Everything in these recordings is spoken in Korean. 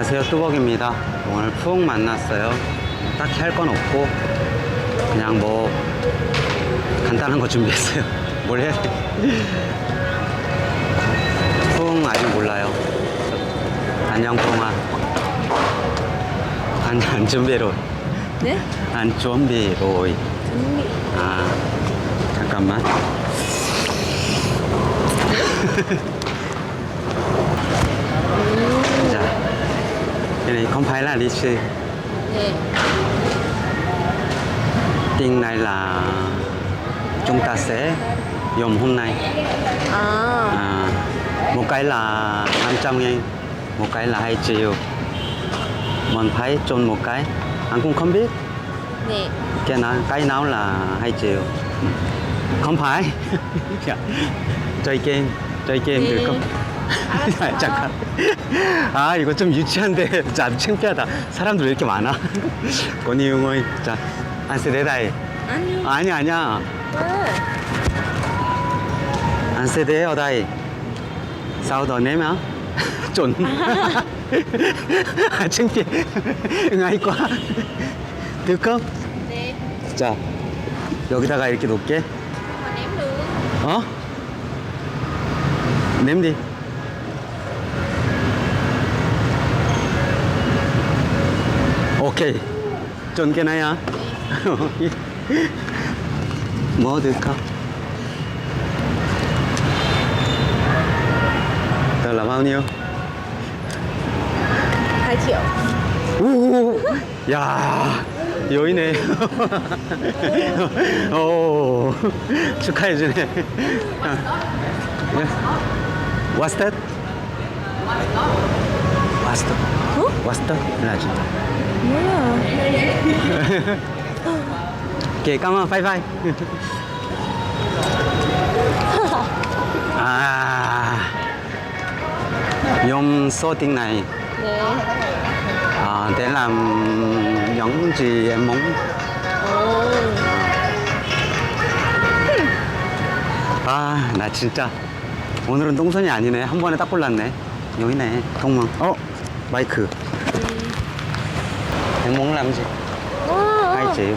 안녕하세요 뚜벅입니다. 오늘 푹 만났어요. 딱히 할 건 없고 그냥 뭐 간단한 거 준비했어요. 뭘 해야 돼? 푹 아직 몰라요. 안녕 뽕아. 안, 안 준비로 네? 안 준비로 준비. 아 잠깐만 không phải là lì xì yeah. tiền này là chúng ta sẽ dùng hôm nay à. À, một cái là 500 nghìn một cái là 2 triệu mình phải, chôn một cái anh cũng không biết yeah. cái nào cái nào là 2 triệu không phải chơi game chơi game yeah. được không 알았어. 잠깐. 아, 이거 좀 유치한데, 자, 창피하다. 사람들 왜 이렇게 많아? 권희 응원. 자, 안세 대다이. 아니요. 아니, 아니야. 네. 안세 대 어다이. 싸우더 내면? 쫀. 아, 창피해. 응아이 과. 들까? 네. 자, 여기다가 이렇게 놓을게. 어? 냄디. 오케이. 쫀 깨나야? 뭐 bao nhiêu? 2 triệu. 오, 야, 여이네. 오, 축하해 주네. 예. What's that? What's that? 어? What's that? 라지. 뭐야? 오케이, 까만 파이파이. dùng số tiền này 네. à, để làm những gì em muốn. 오. 아, 나 진짜 오늘은 똥손이 아니네. 한 번에 딱 골랐네. 여기네. 동문. 어, 마이크. Em muốn làm gì? 와. Hai triệu.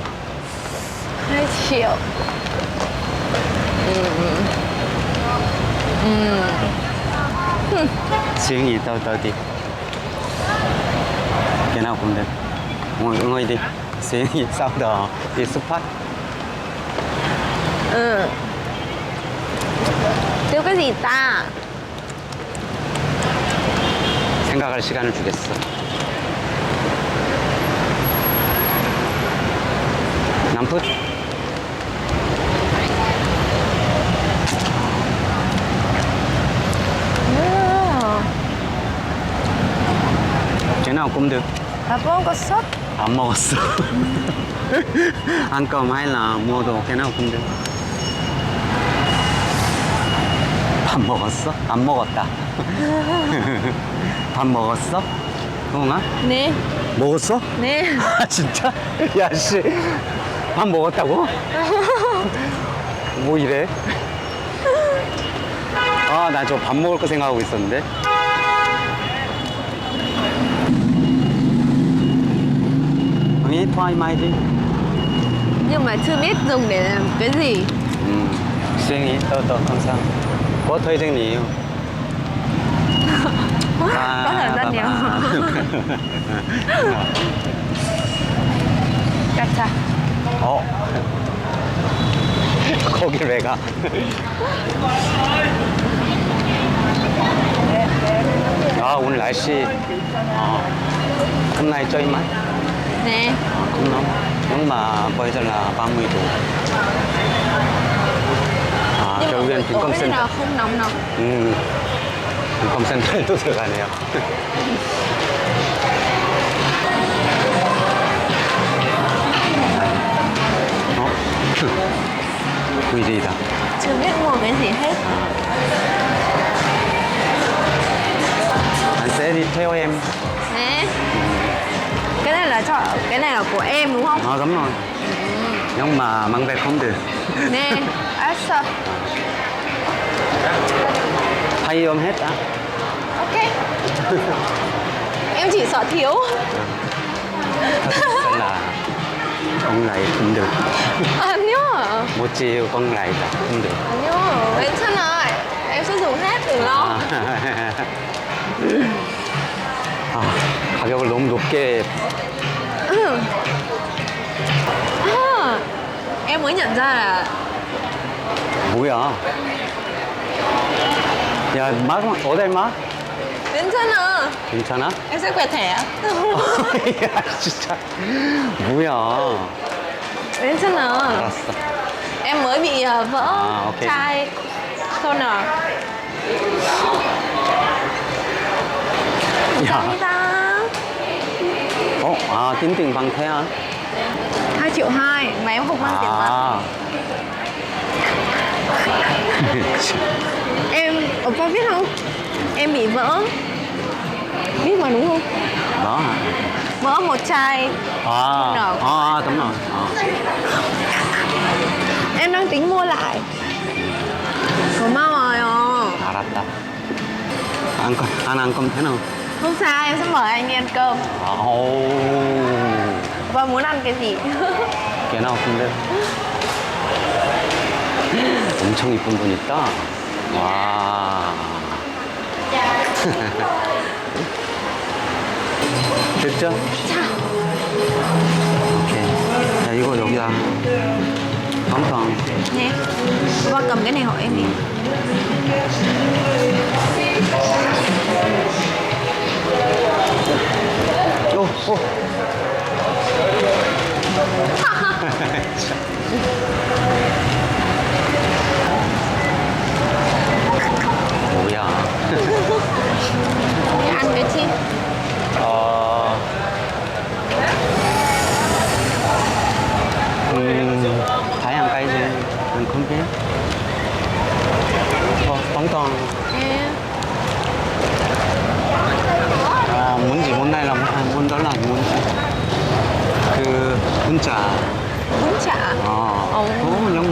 2 triệu. 음. 음. suy nghĩ từ từ đi cái nào cũng được ngồi ngồi đi suy nghĩ sau đó đi xuất phát 응. 그리고 cái gì ta? 생각할 시간을 주겠어 남풋 cũng được 다 먹었어? 안 먹었어 mua đồ cái nào cũng được 밥 먹었어? 안 먹었다 밥 먹었어? 동아? 네. 먹었어? 네. 아 진짜? 야씨 밥 먹었다고? 뭐 이래? 아 나 저 밥 먹을 거 생각하고 있었는데 nghĩ thoải mái đi Nhưng mà chưa biết dùng để làm cái gì. ừ. suy nghĩ từ từ không sao có thời gian nhiều À, Có thời gian nhiều. 까차. 어 거길 왜 가? 아 오늘 날씨 어, nay trời mát 네. bây giờ là 30 độ 아 결국엔 buổi tối 빈컴 nên 센터 là không nóng nóng. 음 빈컴 센터에 또 들어가네요 Quy gì ta? Chưa biết mua cái gì hết. Anh sẽ đi theo em. Nè Cái này là cho cái này là của em đúng không? Ờ đúng rồi ừ. Nhưng mà mang về không được. Nè, à sợ. Thay ôm hết á Ok. Em chỉ sợ thiếu. Thật là ông này không được. Con này là không được 아니요 괜찮아 Em sẽ dùng hết đừng lo 아, 가격을 너무 높게 à, Em mới nhận ra là 뭐야 야 맛, 어딜 맛? 괜찮아 괜찮아? Em sẽ quẹt thẻ 야 진짜 뭐야 괜찮아 알았어 Em mới bị ờ, vỡ À, ok. chai toner 야 감사합니다 어? 아 띵띵 방태야 2 triệu 2 mà em không mang tiền mặt 아 Em, Oppa biết không? Em bị vỡ Biết mà đúng không? đó hả? Vỡ một chai 아, Nào. 아, đúng rồi Ờ. Em đang tính mua lại 고마워요 알았다 안, 건- 안, 안 검 thế nào Không sao, em sẽ mời anh đi ăn cơm 아, 오 Và muốn ăn cái gì? 꽤 나왔는데 엄청 이쁜 분 있다 와 됐죠? 오케이 야 이거 여기다 빵빵 Nè Qua cầm cái này hỏi em đi 오, 오.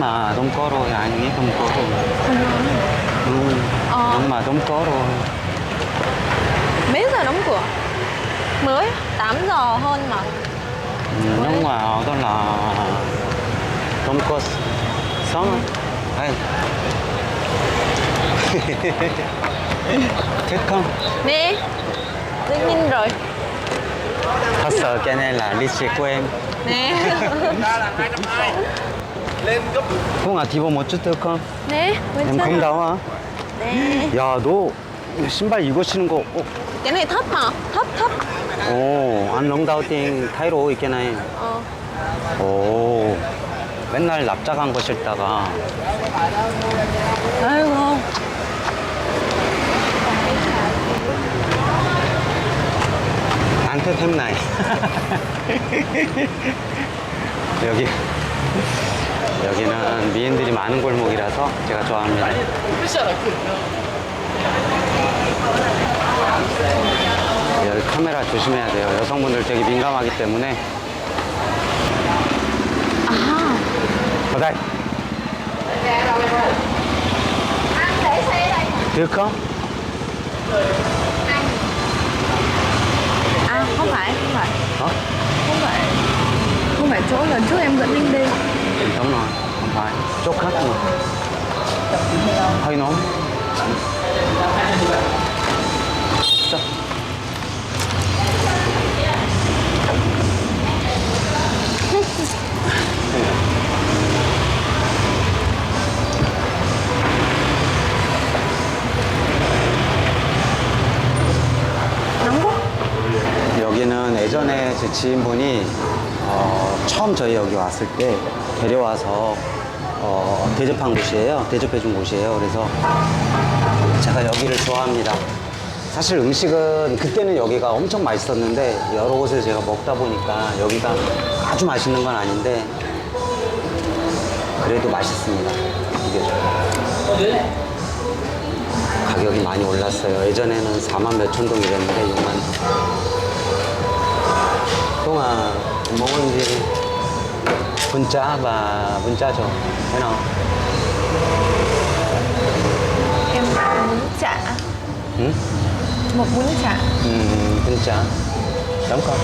어, 영마 돈 꺼로, 아니 돈 꺼로, 음, 어. 영마 돈 꺼로. Mấy giờ đóng cửa? Mới 8 giờ hơn mà 음, 영마 달라, 돈 꺼, 성, 아이. Thích Nè Tự nhiên rồi Thật sự cái này là lì xì của em Nè 형아 디버 멋졌다 컴 Nè em không 괜찮아 đau hả Nè 야너 신발 이거 신은 거 어, Cái này thấp mà Thấp thấp 오, 안 롱다우 띵 타이로 있겠네 Ờ 오. 맨날 납작한 거 신다가. 아이고. 나한테 템나이. 여기 미인들이 많은 골목이라서 제가 좋아합니다 여기 카메라 조심해야 돼요 여성분들 되게 민감하기 때문에 À 바닥 들까? À không phải Không phải 어? Không phải Không phải chỗ lần trước em dẫn anh đi Đúng rồi, phải. Chốt khách 여기는 예전에 제 지인분이 어, 처음 저희 여기 왔을 때 데려와서 어, 대접한 곳이에요. 대접해준 곳이에요. 그래서 제가 여기를 좋아합니다. 사실 음식은 그때는 여기가 엄청 맛있었는데 여러 곳에서 제가 먹다 보니까 여기가 아주 맛있는 건 아닌데 그래도 맛있습니다. 이게 가격이 많이 올랐어요. 예전에는 4만 몇천 동 이랬는데 6만 동. 동아 뭐 먹은 지 문자 và 문자 줘. thế nào? Em muốn trả 응? Một bún chả. 음, 진짜. 잠깐.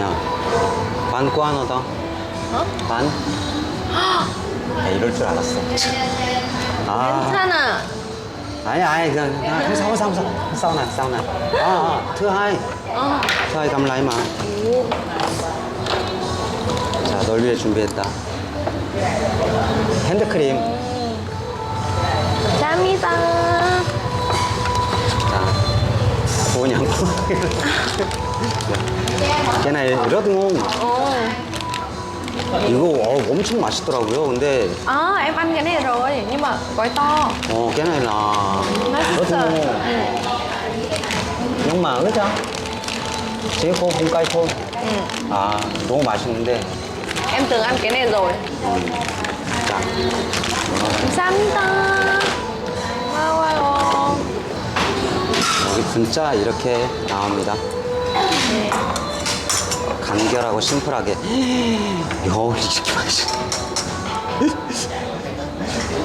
야, 반과 하나 더. Hả? 반? 야, 이럴 줄 알았어. 아, 괜찮아. 아니, 아니, 그냥, 그냥, không sao, không sao, không sao. Sau này, sau này. À, à, thứ hai. Ờ. thứ hai cầm lấy mà. 자, 널 위해 준비했다. 핸드크림. 감사합니다. 자, này rất ngon. Ồ. 이거 어, 엄청 맛있더라고요. 근데 À, em ăn cái này rồi, nhưng mà gói to. 어, cái này là Nó rất sợ. ngon. Ừ. Nhưng mà 그죠? chỉ có không cay thôi. Ừ. 아, 너무 맛있는데. Em từng ăn cái này rồi. 자, 감사합니다. 고마워요. 여기 진짜 이렇게 나옵니다. 네. 간결하고 심플하게. 야, 이렇게 맛있어.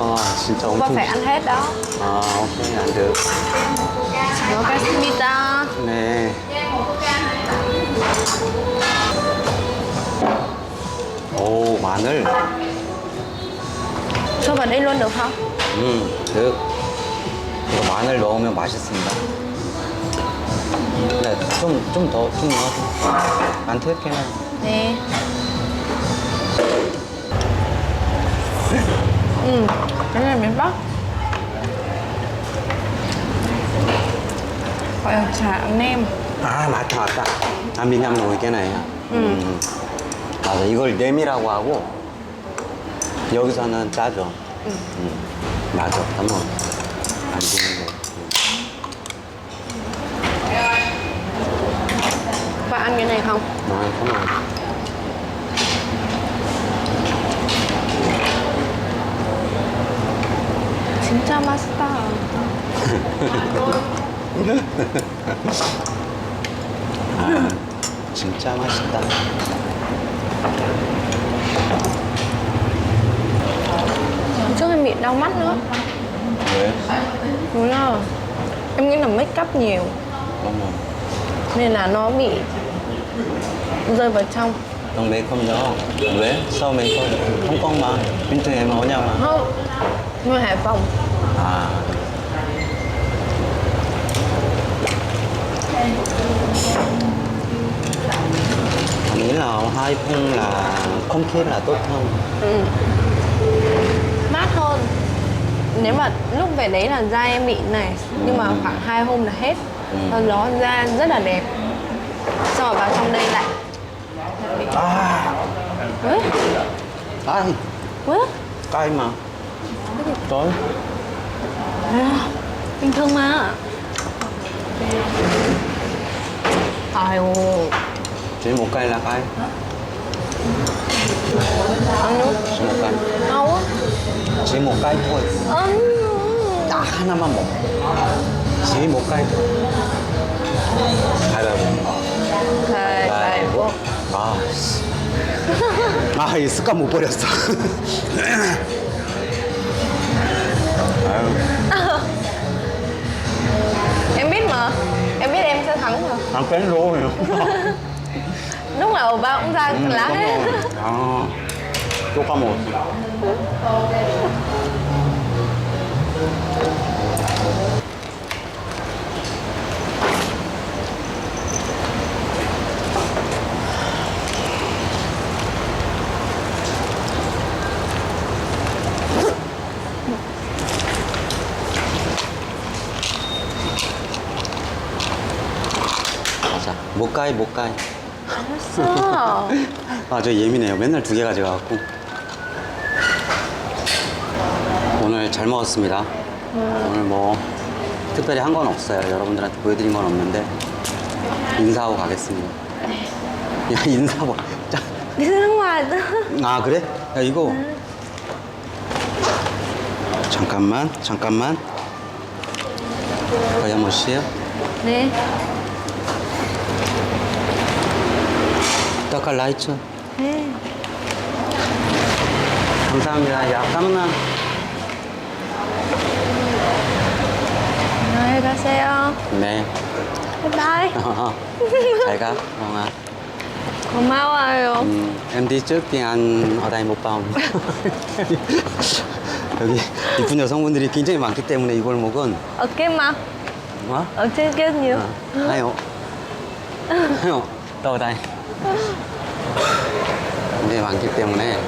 아, 진짜 Và 엄청. phải ăn hết đó. 아, 오케이, 안 돼. 먹겠습니다. 네. 마늘. Đây luôn được không? 음, 득. 이거 마늘 넣으면 맛있습니다. 네, 좀, 좀 더, 좀 넣어줘. 안. 네. Ừ, cái này miền Bắc. Gọi là chả nem. 아, 맞다, 맞다. 아, 미냠 노이게네. 음. 맞아, 이걸 냄이라고 하고, 여기서는 짜죠. 음. 맞아, 한번 안 되는 거. Và ăn cái này không? 아, 잠깐만. 진짜 맛있다. 아, 진짜 맛있다. Trước em bị đau mắt nữa. 왜? Đúng là em nghĩ là make up nhiều 어머, nên là nó bị rơi vào trong. 넌 메이크업 넣어. 왜? 써 메이크업. 홍콩만. 빈트 em 뭐냐마. Không, người Hải Phòng. À. Hai phun là không khí là tốt hơn. Ừ. Mát hơn. Nếu mà lúc về đấy là da em bị này nhưng mà khoảng hai hôm là hết. Ừ. Sau đó da rất là đẹp. Sau rồi vào trong đây lại. À, ai, ui, cay mà. Tối. à, bình thường mà. Ayo, Chỉ một cây là cay. ăn luôn. Chỉ một cây. Đâu á? Chỉ một cây thôi. Ăn. 딱 하나만 먹어. chỉ một cây thôi. 가위바위보. 가위바위보. 아, 씨. 아, 이 습관 못 버렸어. 아유, Em biết mà. Em biết em sẽ thắng mà. 안 뺀 로우요. Lúc nào ba cũng ra lá hết. 아, 또 까먹었어. 맞아. 못 가이, 못 가이. 알았어. 아, 저 예민해요. 맨날 두 개 가져가갖고. 오늘 잘 먹었습니다. 오늘 뭐, 특별히 한 건 없어요. 여러분들한테 보여드린 건 없는데, 인사하고 가겠습니다. 야, 인사 뭐. 자, nữa. 아, 그래? 야, 이거. 잠깐만, 잠깐만. 거야 뭐 씨요? Nè. 떡갈 라이츠. Nè. 감사합니다. Đây. 잘 가세요. 네. 바이바이. 잘 가, 영아. 고마워요. 음, ăn ở đây một vòng. 여기 이쁜 여성분들이 굉장히 많기 때문에 이 골목은 Ở cái mặt, 어? ở trên kia nhiều. 어. 아유. 아유, 또 đây. 굉장히 많기 때문에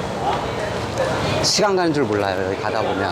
시간 가는 줄 몰라요. 여기 가다 보면.